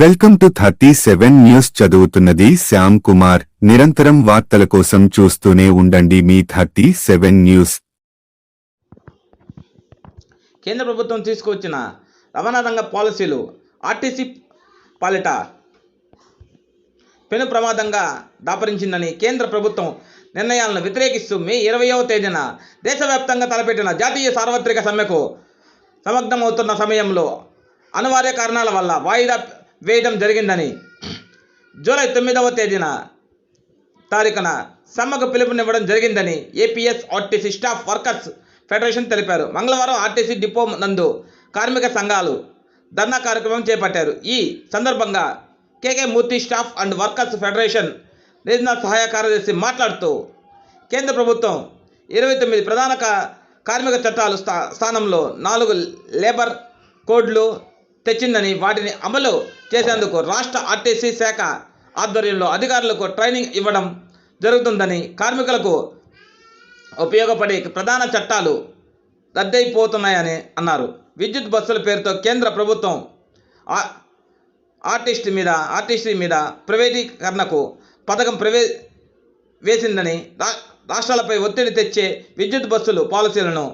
Welcome to thirty seven news చదువుతున్నది శ్యామ్ కుమార్. నిరంతరం వార్తల కోసం చూస్తూనే ఉండండి మీ థర్టీ సెవెన్ న్యూస్. కేంద్ర ప్రభుత్వం తీసుకువచ్చిన రవాణా రంగ పాలసీలు ఆర్టీసీ పాలిట పెను ప్రమాదంగా దాపరించిందని కేంద్ర ప్రభుత్వం నిర్ణయాలను వ్యతిరేకిస్తూ మే ఇరవయవ తేదీన దేశవ్యాప్తంగా తలపెట్టిన జాతీయ సార్వత్రిక సమ్మెకు సమగ్నమవుతున్న సమయంలో అనివార్య కారణాల వల్ల వాయిదా వేయడం జరిగిందని జూలై తొమ్మిదవ తేదీన తారీఖున సమ్మకు పిలుపునివ్వడం జరిగిందని APS RTC staff workers federation తెలిపారు. మంగళవారం ఆర్టీసీ డిపో నందు కార్మిక సంఘాలు ధర్నా కార్యక్రమం చేపట్టారు. ఈ సందర్భంగా KK Murthy staff and workers federation regional సహాయ కార్యదర్శి మాట్లాడుతూ కేంద్ర ప్రభుత్వం ఇరవై తొమ్మిది ప్రధాన కార్మిక చట్టాలు స్థా స్థానంలో నాలుగు లేబర్ కోడ్లు తెచ్చిందని వాటిని అమలు చేసేందుకు రాష్ట్ర ఆర్టీసీ శాఖ ఆధ్వర్యంలో అధికారులకు ట్రైనింగ్ ఇవ్వడం జరుగుతుందని కార్మికులకు ఉపయోగపడే ప్రధాన చట్టాలు రద్దయిపోతున్నాయని అన్నారు. విద్యుత్ బస్సుల పేరుతో కేంద్ర ప్రభుత్వం ఆర్టిస్ట్ మీద ఆర్టీసీ మీద ప్రైవేటీకరణకు పథకం ప్రవే వేసిందని రా రాష్ట్రాలపై ఒత్తిడి తెచ్చే విద్యుత్ బస్సులు పాలసీలను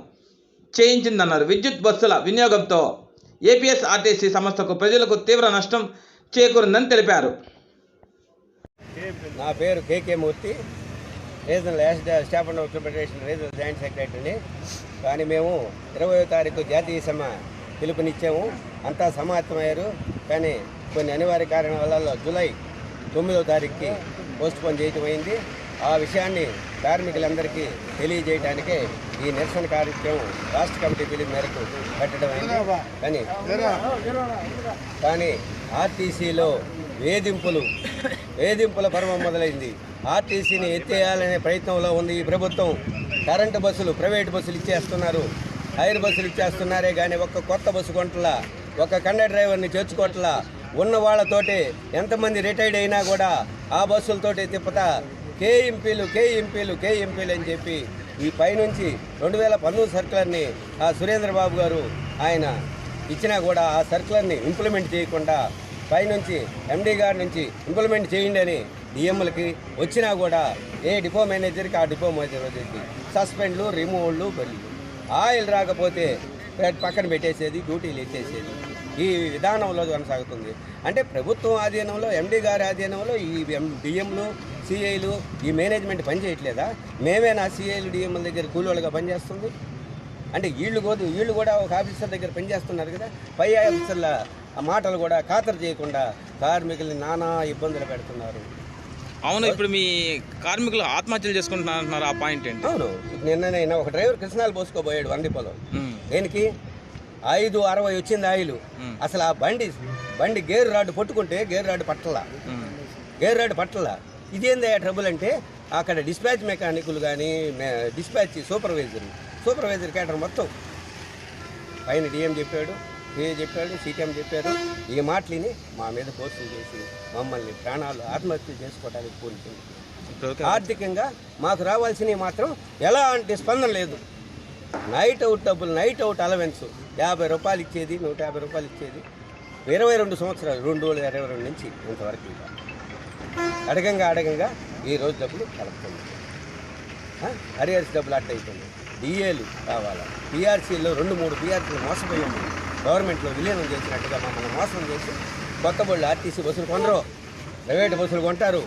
చేయించిందన్నారు. విద్యుత్ బస్సుల వినియోగంతో ఏపీఎస్ఆర్టీసీ సంస్థకు ప్రజలకు తీవ్ర నష్టం చేకూరిందని తెలిపారు. నా పేరు KK Murthy. Regional staff and worker federation regional joint సెక్రటరీని. కానీ మేము ఇరవయో తారీఖు జాతీయ సమ పిలుపునిచ్చాము. అంతా సమాప్తమయ్యారు. కానీ కొన్ని అనివార్య కారణాల వల్ల జూలై తొమ్మిదవ తారీఖుకి పోస్ట్ పోన్ చేయటం అయింది. ఆ విషయాన్ని కార్మికులందరికీ తెలియజేయడానికే ఈ నిరసన కార్యక్రమం రాష్ట్ర కమిటీ పిలుపు మేరకు పెట్టడం కానీ కానీ ఆర్టీసీలో వేధింపులు వేధింపుల పర్వం మొదలైంది. ఆర్టీసీని ఎత్తేయాలనే ప్రయత్నంలో ఉంది ఈ ప్రభుత్వం. కరెంటు బస్సులు ప్రైవేట్ బస్సులు ఇచ్చేస్తున్నారు. హైర్ బస్సులు ఇచ్చేస్తున్నారే కానీ ఒక్క కొత్త బస్సు కొంటలా ఒక కండక్టర్ డ్రైవర్ని చేర్చుకోవట్లా ఉన్న వాళ్ళతోటి ఎంతమంది రిటైర్డ్ అయినా కూడా ఆ బస్సులతోటి తిప్పత కేఎంపీలు కేఎంపీలు కేఎంపీలు అని చెప్పి ఈ పైనుంచి రెండు వేల పంతొమ్మిది సర్కులర్ని ఆ సురేంద్రబాబు గారు ఆయన ఇచ్చినా కూడా ఆ సర్కులర్ని ఇంప్లిమెంట్ చేయకుండా పైనుంచి ఎండీ గారి నుంచి ఇంప్లిమెంట్ చేయండి అని డిఎంలకి వచ్చినా కూడా ఏ డిపో మేనేజర్కి ఆ డిపో మేనేజర్కి సస్పెండ్లు రిమూవల్లు బెల్లు. ఆయిల్ రాకపోతే పక్కన పెట్టేసేది డ్యూటీలు ఎత్తేసేది. ఈ విధానంలో కొనసాగుతుంది. అంటే ప్రభుత్వం ఆధీనంలో ఎండీ గారి ఆధీనంలో ఈ డిఎంలు సిఐలు ఈ మేనేజ్మెంట్ పనిచేయట్లేదా మేమేనా సిఐలు డిఎంల దగ్గర కూలోళ్ళుగా పనిచేస్తుంది అంటే వీళ్ళు కూడా వీళ్ళు కూడా ఒక ఆఫీసర్ దగ్గర పనిచేస్తున్నారు కదా? పై ఆఫీసర్ల మాటలు కూడా ఖాతరు చేయకుండా కార్మికుల్ని నానా ఇబ్బందులు పెడుతున్నారు. అవును ఇప్పుడు మీ కార్మికులు ఆత్మహత్యలు చేసుకుంటున్నారు ఆ పాయింట్ ఏంటి? అవును. నిన్న ఒక డ్రైవర్ కృష్ణాలు పోసుకోబోయాడు వండిపోలో దేనికి? ఐదు అరవై వచ్చింది ఆయిల్. అసలు ఆ బండి బండి గేర్ రాడ్ పట్టుకుంటే గేర్ రాడ్ పట్టల. గేర్ రాడ్ పట్టల. ఇదేందా ట్రబుల్ అంటే అక్కడ డిస్పాచ్ మెకానికులు కానీ డిస్పాచ్ సూపర్వైజర్ సూపర్వైజర్ క్యాటర్ మొత్తం. పైన డిఎం చెప్పాడు ఏ చెప్పాడు సీటీఎం చెప్పారు ఈ మాటలిని మా మీద పోస్టులు చేసి మమ్మల్ని ప్రాణాలు ఆత్మహత్య చేసుకోవడానికి ఇప్పుడు ఆర్థికంగా మాకు రావాల్సినవి మాత్రం ఎలాంటి స్పందన లేదు. నైట్ అవుట్ డబ్బులు నైట్ అవుట్ అలవెన్స్ యాభై రూపాయలు ఇచ్చేది నూట యాభై రూపాయలు ఇచ్చేది. ఇరవై రెండు సంవత్సరాలు రెండు వేల ఇరవై రెండు నుంచి ఇంతవరకు అడగంగా అడగంగా ఈ రోజు డబ్బులు కలుపుతుంది అరియర్స్ డబ్బులు అట్ట అయిపోయింది. డిఏలు కావాలా? పిఆర్సీలో రెండు మూడు పిఆర్సీలు మోసపోయాము. గవర్నమెంట్లో విలీనం చేసినట్టుగా మమ్మల్ని మోసం చేసి కొత్త బళ్ళు ఆర్టీసీ బస్సులు కొనరు ప్రైవేట్ బస్సులు కొంటారు.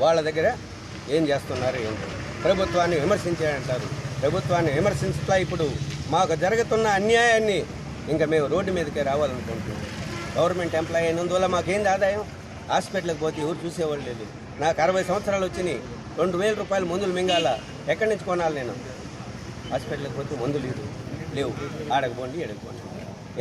వాళ్ళ దగ్గర ఏం చేస్తున్నారు ఏంటి? ప్రభుత్వాన్ని విమర్శించారంటారు ప్రభుత్వాన్ని విమర్శించట్లా ఇప్పుడు మాకు జరుగుతున్న అన్యాయాన్ని ఇంకా మేము రోడ్డు మీదకే రావాలనుకుంటున్నాం. గవర్నమెంట్ ఎంప్లాయీ అయినందువల్ల మాకేంది ఆదాయం? హాస్పిటల్కి పోతే ఎవరు చూసేవాళ్ళు లేదు. నాకు అరవై సంవత్సరాలు వచ్చినాయి రెండు వేల రూపాయలు మందులు మింగాల. ఎక్కడి నుంచి కొనాలి నేను? హాస్పిటల్కి పోతే మందులు లేదు లేవు. ఆడకపోండి ఎడకపోండి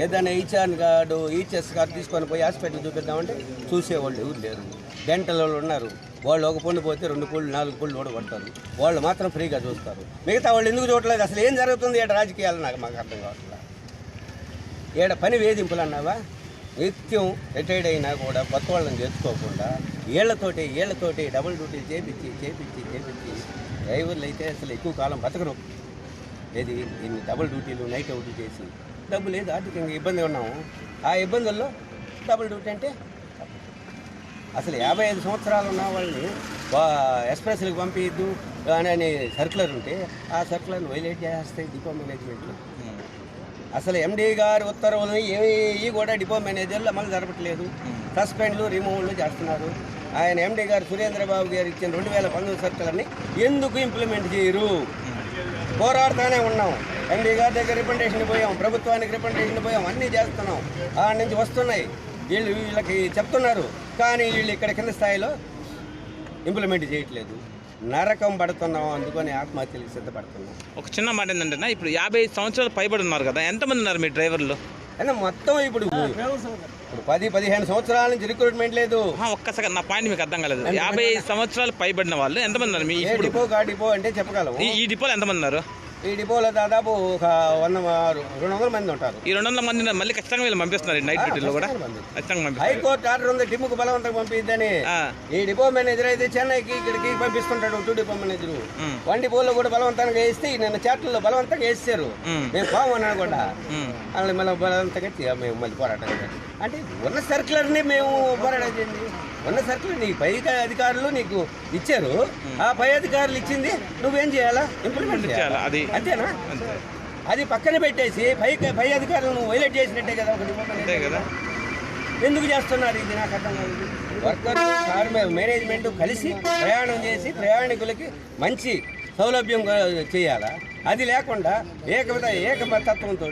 ఏదైనా ఈచాన్ కార్డు ఈచెస్ కార్డు తీసుకొని పోయి హాస్పిటల్ చూపిద్దామంటే చూసేవాళ్ళు ఎవరు లేరు. డెంటల్ వాళ్ళు ఉన్నారు. వాళ్ళు ఒక పుండు పోతే రెండు పూళ్ళు నాలుగు పూళ్ళు ఓడగొడతారు వాళ్ళు మాత్రం ఫ్రీగా చూస్తారు. మిగతా వాళ్ళు ఎందుకు చూడలేదు అసలు ఏం జరుగుతుంది? ఏడ రాజకీయాలు నాకు మాకు అర్థం కావట్లేదు. ఏడ పని వేధింపులు అన్నావా? నిత్యం రిటైర్డ్ అయినా కూడా కొత్త వాళ్ళని చేర్చుకోకుండా ఏళ్ళతోటి ఏళ్ళతోటి డబుల్ డ్యూటీ చేపించి చేపించి చేపించి డ్రైవర్లు అయితే అసలు ఎక్కువ కాలం బతకరు. ఏది? దీన్ని డబుల్ డ్యూటీలు నైట్ అవుట్ చేసి డబ్బు లేదు ఆర్థికంగా ఇబ్బంది ఉన్నాము. ఆ ఇబ్బందుల్లో డబుల్ డ్యూటీ అంటే అసలు యాభై ఐదు సంవత్సరాలు ఉన్న వాళ్ళని ఎక్స్ప్రెస్లకు పంపించద్దు అని అనే సర్కులర్ ఉంటే ఆ సర్కులర్ని వైలేట్ చేస్తాయి డిపో మేనేజ్మెంట్లో. అసలు ఎండీ గారి ఉత్తర్వులను ఏవి కూడా డిపో మేనేజర్లు అమలు జరపట్లేదు. సస్పెండ్లు రిమూవల్లు చేస్తున్నారు. ఆయన ఎండీ గారు సురేంద్రబాబు గారు ఇచ్చిన రెండు వేల పంతొమ్మిది సర్కులర్ని ఎందుకు ఇంప్లిమెంట్ చేయరు? పోరాడుతూనే ఉన్నాం. ఎండీ గారి దగ్గర రిప్రజెంటేషన్ పోయాం ప్రభుత్వానికి రిప్రజెంటేషన్ పోయాం అన్నీ చేస్తున్నాం. ఆ నుంచి వస్తున్నాయి. వీళ్ళు వీళ్ళకి చెప్తున్నారు. కానీ వీళ్ళు ఇక్కడ కింద స్థాయిలో ఇంప్లిమెంట్ చేయట్లేదు. నరకం పడుతున్నాం అందుకని ఆత్మహత్యలకు సిద్ధపడుతున్నాం. ఒక చిన్న మాట ఏంటంటే ఇప్పుడు యాభై సంవత్సరాలు పైబడి ఉన్నారు కదా ఎంతమంది ఉన్నారు మీ డ్రైవర్లు? అయినా మొత్తం ఇప్పుడు ఇప్పుడు పది పదిహేను సంవత్సరాల నుంచి రిక్రూట్మెంట్ లేదు. ఒక్కసారి నా పాయింట్ మీకు అర్థం కాలేదు. యాభై సంవత్సరాలు పైబడిన వాళ్ళు ఎంతమంది ఉన్నారు మీ డిపో కా డిపో అంటే చెప్పగలము ఈ ఈ డిపోలో ఎంతమంది ఉన్నారు? ఈ డిపోలో దాదాపు ఒక వంద రెండు వందల మంది ఉంటారు. ఈ రెండు వందల మంది మళ్ళీ ఖచ్చితంగా వీళ్ళు పంపిస్తున్నారు నైట్ డ్యూటీలో కూడా. ఖచ్చితంగా హైకోర్టు ఆర్డర్ ఉంది డిపోకు బలవంతంగా పంపిద్దని. ఈ డిపో మేనేజర్ అయితే చెన్నైకి ఇక్కడికి పంపిస్తుంటాడు టూ డిపో మేనేజర్ వన్ డిపోలో కూడా బలవంతంగా వేస్తే నిన్న చాట్లలో బలవంతంగా ఉమ్, మేము పామన్నాను కూడా. వాళ్ళు మళ్ళీ బలవంతంగా మేము మళ్ళీ పోరాటం. అంటే ఉన్న సర్కులర్ని మేము పోరాటం చేయండి. ఉన్న సర్కులర్ నీ పై అధికారులు నీకు ఇచ్చారు. ఆ పై అధికారులు ఇచ్చింది నువ్వేం చేయాలా? ఇంప్లిమెంట్ చేయాలి? అది అంతేనా? అంతే. అది పక్కన పెట్టేసి పై పై అధికారులు నువ్వు వైలేట్ చేసినట్టే కదా. అంతే కదా. ఎందుకు చేస్తున్నారు ఇది నాకు అర్థం కాదు వర్కర్ కార్ మేనేజ్మెంట్ కలిసి ప్రయాణం చేసి ప్రయాణికులకి మంచి సౌలభ్యం చేయాలా? అది లేకుండా ఏకమత ఏకమతత్వంతో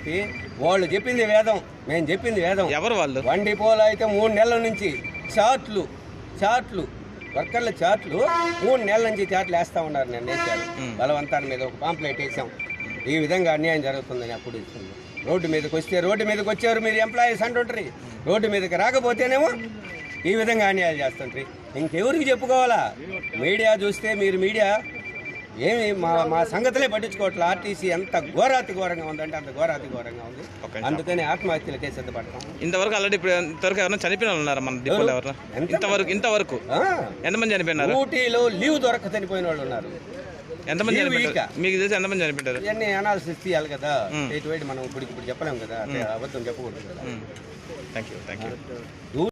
వాళ్ళు చెప్పింది వేదం. మేము చెప్పింది వేదం. ఎవరు వాళ్ళు? వన్ డిపోలో అయితే మూడు నెలల నుంచి చార్ట్లు చార్ట్లు వర్కర్ల చార్ట్లు మూడు నెలల నుంచి చార్ట్లు వేస్తూ ఉన్నారు నేను వేసాను బలవంతాన్ని మీద ఒక పాంప్లెట్ వేసాం. ఈ విధంగా అన్యాయం జరుగుతుందని అప్పుడు ఇస్తుంది రోడ్డు మీదకి వస్తే రోడ్డు మీదకి వచ్చారు మీరు ఎంప్లాయీస్ అంటుంటారు రోడ్డు మీదకి రాకపోతేనేమో ఈ విధంగా అన్యాయాలు చేస్తుంటారు ఇంకెవరికి చెప్పుకోవాలా? మీడియా చూస్తే మీరు మీడియా ఏమి మా మా సంగతులే పట్టించుకోవట్లే? ఆర్టీసీ ఎంత ఘోరాతి ఘోరంగా ఉందంటే అంత ఘోరాతి ఘోరంగా ఉంది. అందుకని ఆత్మహత్యలకే సిద్ధపడతాం ఇంతవరకు ఆల్రెడీ ఇప్పుడు ఇంతవరకు ఎవరైనా చనిపోయిన వాళ్ళు ఉన్నారా మన డిపోలో ఎవరు? ఎంత? ఇంతవరకు ఇంతవరకు. ఎంతమంది చనిపోయినారు? ఊటీలో లీవ్ దొరక్క చనిపోయిన వాళ్ళు ఉన్నారు. ఎంతమంది చనిపోయారు. మీకు తెలిసి ఎంతమంది చనిపోయారు? ఇవన్నీ అనాలిసిస్ తీయాలి కదా. ఎటువంటి మనం ఇప్పుడు ఇప్పుడు చెప్పలేం కదా. అబద్ధం చెప్పకూడదు కదా. Thank you thank you